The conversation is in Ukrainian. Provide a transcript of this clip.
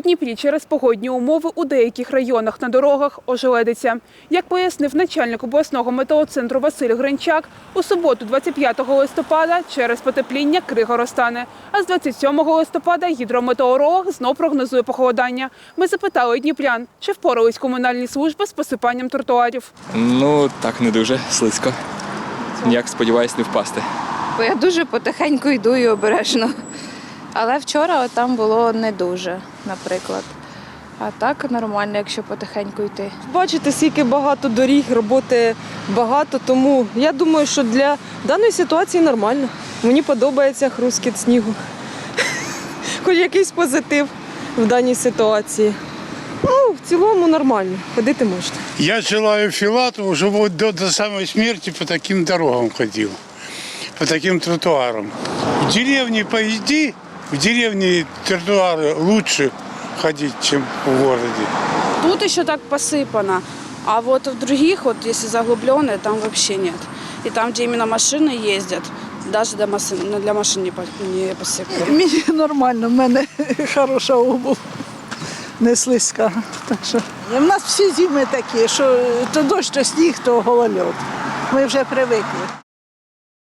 У Дніпрі через погодні умови у деяких районах на дорогах ожеледиться. Як пояснив начальник обласного метеоцентру Василь Гринчак, у суботу 25 листопада через потепління крига розтане. А з 27 листопада гідрометеоролог знов прогнозує похолодання. Ми запитали дніпрян, чи впорались комунальні служби з посипанням тротуарів. Ну, так не дуже слизько. Ніяк сподіваюсь не впасти. Бо я дуже потихеньку йду і обережно. Але вчора там було не дуже, наприклад. А так нормально, якщо потихеньку йти. Бачите, скільки багато доріг, роботи багато, тому я думаю, що для даної ситуації нормально. Мені подобається хрускіт снігу. Хоч якийсь позитив в даній ситуації. Ну, в цілому нормально, ходити можна. Я желаю Филатову, чтобы он до, до самой смерти по таким дорогам ходил, по таким тротуарам. В деревне поезди, в деревне тротуары лучше ходить, чем в городе. Тут еще так посыпано, а вот в других, вот если заглубленные, там вообще нет. И там, где именно машины ездят, даже для машин, для машин не, по- не посыпано. Мені нормально, в мене хороша обув, не слизька. Так що. У нас всі зими такі, що то дощ, то сніг, то голольот. Ми вже привикли.